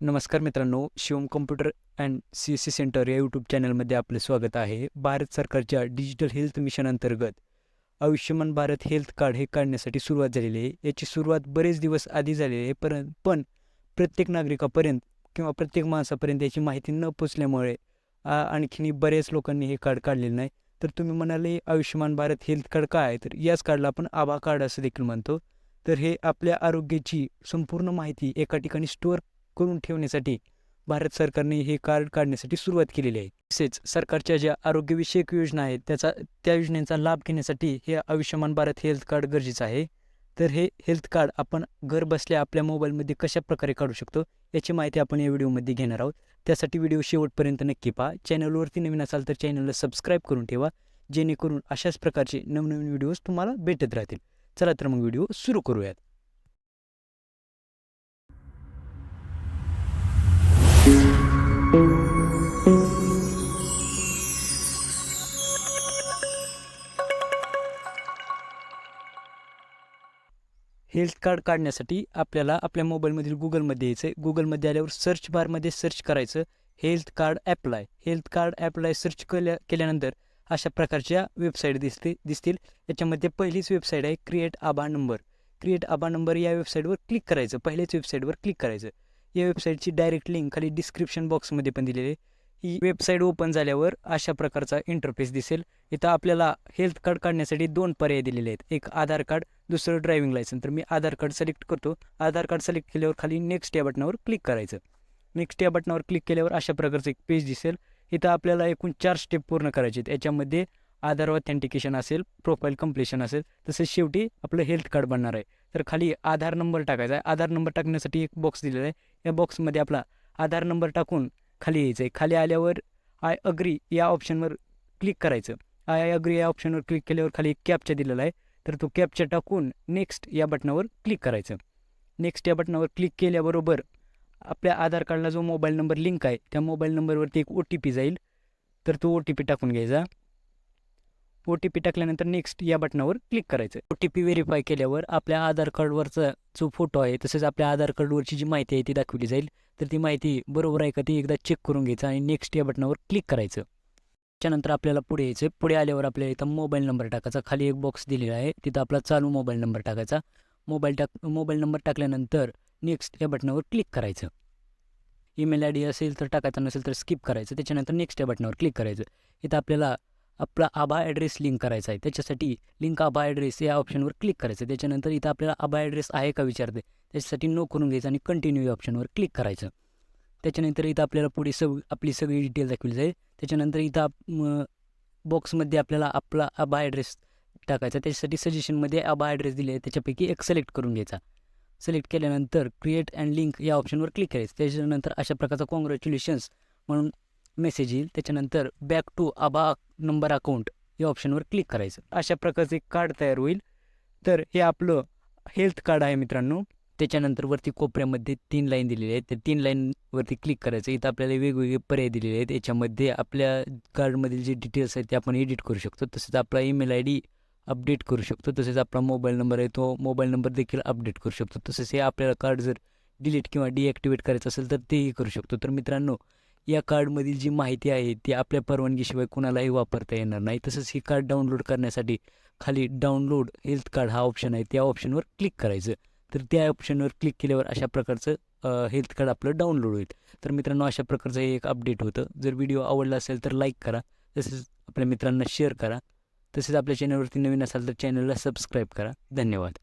नमस्कार मित्रांनो Shivam computer and C S C centre या यूट्यूब चॅनलमध्ये आपले स्वागत आहे. भारत सरकारच्या डिजिटल हेल्थ मिशन अंतर्गत आयुष्यमान भारत हेल्थ कार्ड हे काढण्यासाठी सुरुवात झालेली आहे. याची सुरुवात बरेच दिवस आधी झालेली आहे पर पण प्रत्येक नागरिकापर्यंत किंवा प्रत्येक माणसापर्यंत याची माहिती न पोचल्यामुळे आणखीनही बऱ्याच लोकांनी हे कार्ड काढलेलं नाही. तर तुम्ही म्हणाले आयुष्यमान भारत हेल्थ कार्ड काय आहे? तर याच कार्डला आपण आभा कार्ड असं देखील म्हणतो. तर हे आपल्या आरोग्याची संपूर्ण माहिती एका ठिकाणी स्टोअर करून ठेवण्यासाठी भारत सरकारने हे कार्ड काढण्यासाठी सुरुवात केलेली आहे. तसेच सरकारच्या ज्या आरोग्यविषयक योजना आहेत त्याचा त्या योजनेचा लाभ घेण्यासाठी हे आयुष्यमान भारत हेल्थ कार्ड गरजेचं आहे. तर हे हेल्थ कार्ड आपण घर बसल्या आपल्या मोबाईलमध्ये कशा प्रकारे काढू शकतो याची माहिती आपण या व्हिडिओमध्ये घेणार आहोत. त्यासाठी व्हिडिओ शेवटपर्यंत नक्की पहा. चॅनलवरती नवीन असाल तर चॅनलला सबस्क्राईब करून ठेवा. जेणेकरून अशाच प्रकारचे नवनवीन व्हिडिओज तुम्हाला भेटत राहतील. चला तर मग व्हिडिओ सुरू करूयात. हेल्थ कार्ड काढण्यासाठी आपल्याला आपल्या मोबाईलमधील गुगलमध्ये यायचं आहे गुगलमध्ये आल्यावर सर्च बारमध्ये सर्च करायचं. Health card apply health card apply search केल्या केल्यानंतर अशा प्रकारच्या वेबसाईट दिसते दिसतील. याच्यामध्ये पहिलीच वेबसाईट आहे create ABHA number create ABHA number या वेबसाईटवर क्लिक करायचं. पहिल्याच वेबसाईटवर क्लिक करायचं. या वेबसाईटची डायरेक्ट लिंक खाली डिस्क्रिप्शन बॉक्समध्ये पण दिलेली आहे. ही वेबसाईट ओपन झाल्यावर अशा प्रकारचा इंटरफेस दिसेल. इथं आपल्याला हेल्थ कार्ड काढण्यासाठी दोन पर्याय दिलेले आहेत. एक आधार कार्ड दुसरं ड्रायव्हिंग लायसन तर मी आधार कार्ड सिलेक्ट करतो. आधार कार्ड सिलेक्ट केल्यावर खाली नेक्स्ट या बटनावर क्लिक करायचं. नेक्स्ट या बटनावर क्लिक केल्यावर अशा प्रकारचं एक पेज दिसेल. इथं आपल्याला एकूण चार स्टेप पूर्ण करायचे आहेत. याच्यामध्ये आधार ऑथेंटिकेशन असेल प्रोफाईल कम्प्लिशन असेल. तसेच शेवटी आपलं हेल्थ कार्ड बनणार आहे. तर खाली आधार नंबर टाकायचा आहे. आधार नंबर टाकण्यासाठी एक बॉक्स दिलेला आहे. या बॉक्समध्ये आपला आधार नंबर टाकून खाली यायचं आहे. खाली आल्यावर आय अग्री या ऑप्शनवर क्लिक करायचं. आय अग्री या ऑप्शनवर क्लिक केल्यावर खाली एक कॅपचा दिलेला आहे. तर तो कॅपचा टाकून नेक्स्ट या बटनावर क्लिक करायचं. नेक्स्ट या बटनावर क्लिक केल्याबरोबर आपल्या आधार कार्डला जो मोबाईल नंबर लिंक आहे त्या मोबाईल नंबरवरती एक ओ टी पी जाईल. तर तो ओ टी पी टाकून घ्यायचा. ओ टी पी टाकल्यानंतर नेक्स्ट या बटनावर क्लिक करायचं. ओ टी पी व्हेरीफाय केल्यावर आपल्या आधार कार्डवरचा जो फोटो आहे तसेच आपल्या आधार कार्डवरची जी माहिती आहे ती दाखवली जाईल. तर ती माहिती बरोबर आहे का ती एकदा चेक करून घ्यायचं आणि नेक्स्ट या बटनावर क्लिक करायचं. त्यानंतर आपल्याला पुढे यायचं. पुढे आल्यावर आपल्याला इथं मोबाईल नंबर टाकायचा. खाली एक बॉक्स दिलेला आहे. तिथं आपला चालू मोबाईल नंबर टाकायचा. मोबाईल टाक मोबाईल नंबर टाकल्यानंतर नेक्स्ट या बटनावर क्लिक करायचं. ईमेल आय डी असेल तर टाकायचं नसेल तर स्किप करायचं. त्याच्यानंतर नेक्स्ट या बटनावर क्लिक करायचं. इथं आपल्याला आपला आबा ॲड्रेस लिंक करायचा आहे. त्याच्यासाठी लिंक आबा ॲड्रेस या ऑप्शनवर क्लिक करायचं आहे. त्याच्यानंतर इथं आपल्याला आबा ॲड्रेस आहे का विचारते त्याच्यासाठी नो करून घ्यायचं आणि कंटिन्यू या ऑप्शनवर क्लिक करायचं. त्याच्यानंतर इथं आपल्याला पुढे सग आपली सगळी डिटेल दाखवली जाईल. त्याच्यानंतर इथं आप बॉक्समध्ये आपल्याला आपला आबा ॲड्रेस टाकायचा. त्याच्यासाठी सजेशनमध्ये आबा ॲड्रेस दिले आहे. त्याच्यापैकी एक सिलेक्ट करून घ्यायचा. सिलेक्ट केल्यानंतर क्रिएट अँड लिंक या ऑप्शनवर क्लिक करायचं. त्याच्यानंतर अशा प्रकारचा कॉंग्रॅच्युलेशन्स म्हणून मेसेज येईल त्याच्यानंतर back to ABHA number account या ऑप्शनवर क्लिक करायचं. अशा प्रकारचं एक कार्ड तयार होईल. तर हे आपलं हेल्थ कार्ड आहे मित्रांनो. त्याच्यानंतर वरती कोपऱ्यामध्ये तीन लाईन दिलेली आहेत. त्या तीन लाईनवरती क्लिक करायचं. इथं आपल्याला वेगवेगळे पर्याय दिलेले आहेत. याच्यामध्ये आपल्या कार्डमधील जे डिटेल्स आहेत ते आपण एडिट करू शकतो. तसेच आपला ईमेल आय डी अपडेट करू शकतो. तसेच आपला मोबाईल नंबर आहे तो मोबाईल नंबर देखील अपडेट करू शकतो. तसेच हे आपल्याला कार्ड जर डिलीट किंवा डिॲक्टिवेट करायचं असेल तर तेही करू शकतो. तर मित्रांनो या कार्डमधील जी माहिती आहे ती आपल्या परवानगीशिवाय कुणालाही वापरता येणार नाही. तसंच ही कार्ड डाउनलोड करण्यासाठी खाली डाउनलोड हेल्थ कार्ड हा ऑप्शन आहे. त्या ऑप्शनवर क्लिक करायचं. तर त्या ऑप्शनवर क्लिक केल्यावर अशा प्रकारचं हेल्थ कार्ड आपलं डाउनलोड होईल. तर मित्रांनो अशा प्रकारचं हे एक अपडेट होतं. जर व्हिडिओ आवडला असेल तर लाईक करा. तसेच आपल्या मित्रांना शेअर करा. तसेच आपल्या चॅनलवरती नवीन असाल तर चॅनलला सबस्क्राईब करा. धन्यवाद.